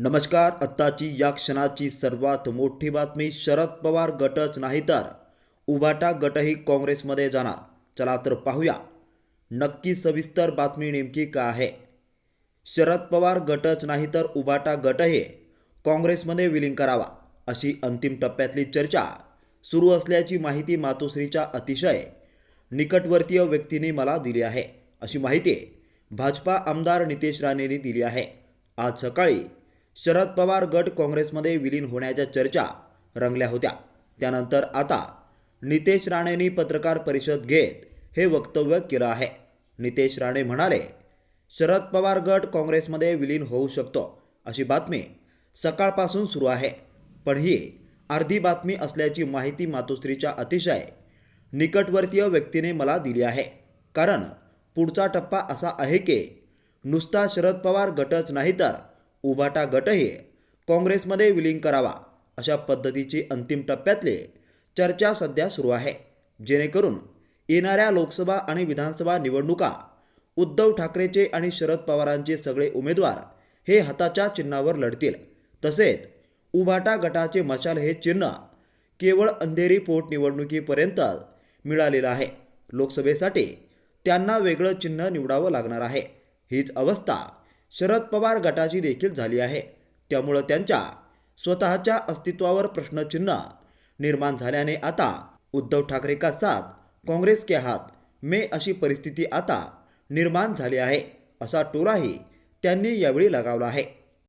नमस्कार आत्ताची या क्षणाची सर्वात मोठी बातमी शरद पवार गटच नाही तर उभाटा गटही काँग्रेसमध्ये जाणार. चला तर पाहूया. नक्की सविस्तर बातमी नेमकी काय आहे? शरद पवार गटच नाही तर उभाटा गटही काँग्रेसमध्ये विलीन करावा अशी अंतिम टप्प्यातली चर्चा सुरू असल्याची माहिती मातोश्रीच्या अतिशय निकटवर्तीय व्यक्तीने मला दिली आहे. अशी माहिती भाजपा आमदार नितेश राणेंनी दिली आहे. आज सकाळी शरद पवार गट काँग्रेसमध्ये विलीन होण्याच्या चर्चा रंगल्या होत्या. त्यानंतर आता नितेश राणेंनी पत्रकार परिषद घेत हे वक्तव्य केलं आहे. नितेश राणे म्हणाले शरद पवार गट काँग्रेसमध्ये विलीन होऊ शकतो अशी बातमी सकाळपासून सुरू आहे. पण ही अर्धी बातमी असल्याची माहिती मातोश्रीच्या अतिशय निकटवर्तीय व्यक्तीने मला दिली आहे. कारण पुढचा टप्पा असा आहे की नुसता शरद पवार गटच नाही तर उभाटा गटही काँग्रेसमध्ये विलीन करावा अशा पद्धतीची अंतिम टप्प्यातली चर्चा सध्या सुरू आहे. जेणेकरून येणाऱ्या लोकसभा आणि विधानसभा निवडणुका उद्धव ठाकरेचे आणि शरद पवारांचे सगळे उमेदवार हे हाताच्या चिन्हावर लढतील. तसेच उभाटा गटाचे मशाल हे चिन्ह केवळ अंधेरी पोटनिवडणुकीपर्यंत मिळालेलं आहे. लोकसभेसाठी त्यांना वेगळं चिन्ह निवडावं लागणार आहे. हीच अवस्था शरद पवार गटाची देखील झाली आहे. त्यामुळं त्यांच्या स्वतःच्या अस्तित्वावर प्रश्नचिन्ह निर्माण झाल्याने आता उद्धव ठाकरे का साथ काँग्रेस के हात. मे अशी परिस्थिती आता निर्माण झाली आहे असा टोलाही त्यांनी यावेळी लगावला आहे.